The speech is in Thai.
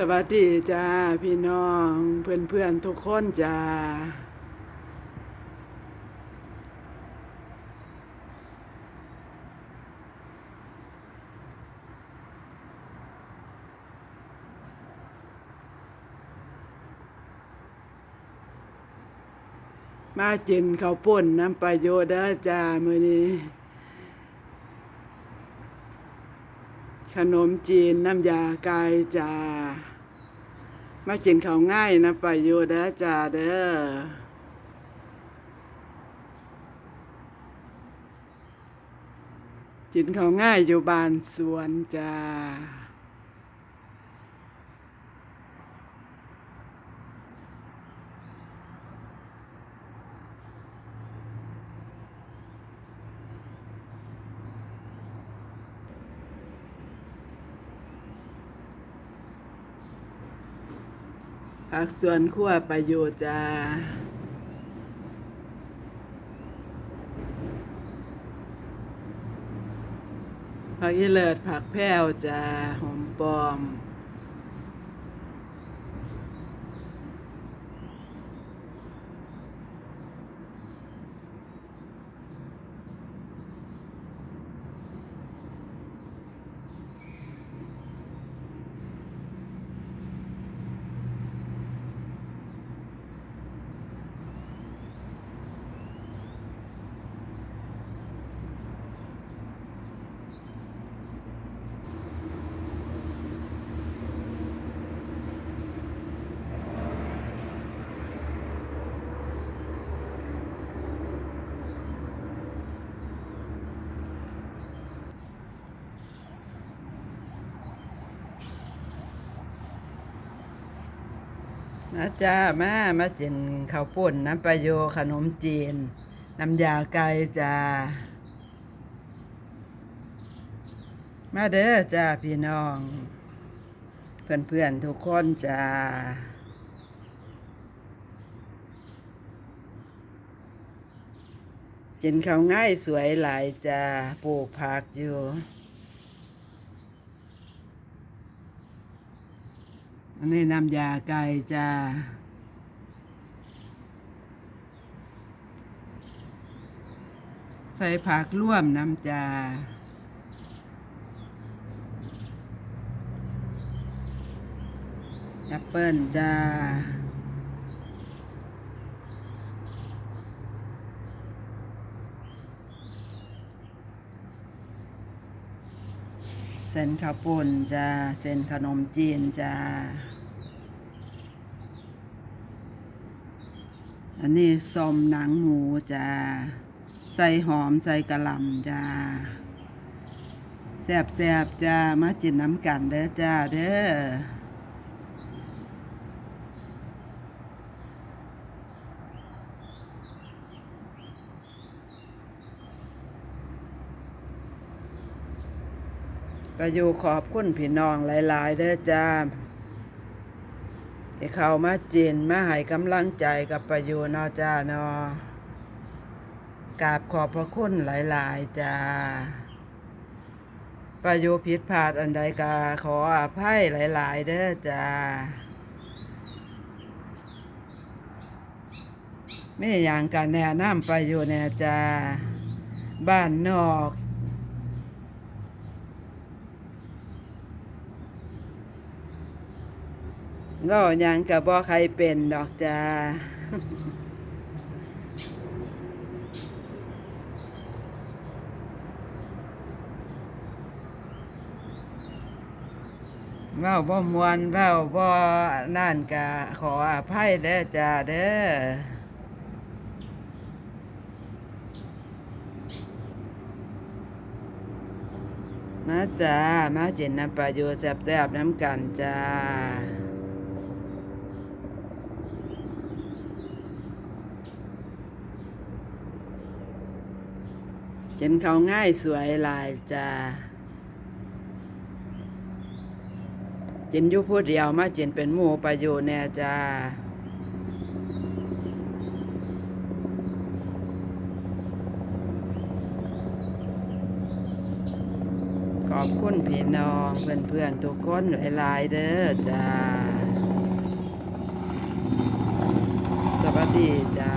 สวัสดีจ้าพี่น้องเพื่อนเพื่อนๆทุกคนจ้ามาจินเขาป่นน้ำประโยชน์เด้อจ้ามือนี้ ขนมจีนน้ำยากายจ้ามากินเขาง่ายนะประโยชน์เด้อจ้าเด้อจินเขาง่ายอยู่บ้านสวนจ้า ผักส่วนขั้วประโยชน์จ้าผักอีเลิศผักแพ้วจ้าหอมปอม นะจ้ามามาจินข้าวป่นน้ำประโยขนมจีน น้ำยาไก่จ้า มาเด้อจ้าพี่น้อง เพื่อนๆทุกคนจ้ากินข้าวง่ายสวยหลายจ้าปลูกผักอยู่ อันนี้น้ำยาไก่จ้าใส่ผักร่วมน้ำจาแอปเปิลจ้าเส้นข้าวปุ้นจ้าเส้นขนมจีนจ้า อันนี้ส้มหนังหมูจ้า ใส่หอมใส่กระลำจ้าแซบแซบๆจ้า มาจินน้ำกันเด้อจ้าเด้อก็อยู่ขอบคุณพี่น้องหลาย ๆ เด้อจ้า ที่เข้ามาจีนมาให้กำลังใจกับประโยชน์เนาะจ้าเนาะกราบขอบพระคุณหลายๆจ้าประโยชน์ผิดพลาดอันใดก็ขออภัยหลาย ๆ เด้อจ้าไม่อย่างการแนะนำประโยชน์แน่จ้าบ้านนอก เว่าหยังกับบ่ใครเป็นดอกจ้าเว้าบ่มวนเว้าบ่นั่นกะขออภัยเด้อจ้าเด้อมาจ้า มาเจนน้ำปลาโยแซ่บๆน้ำกันจ้า เจนเขาง่ายสวยลายจ้าเจนอยู่ผู้เดียวมาเจนเป็นหมูประโยชน์แน่จ้าขออบคุณพี่น้องเพื่อนๆทุกคนหลายๆเด้อจ้า สวัสดีจ้า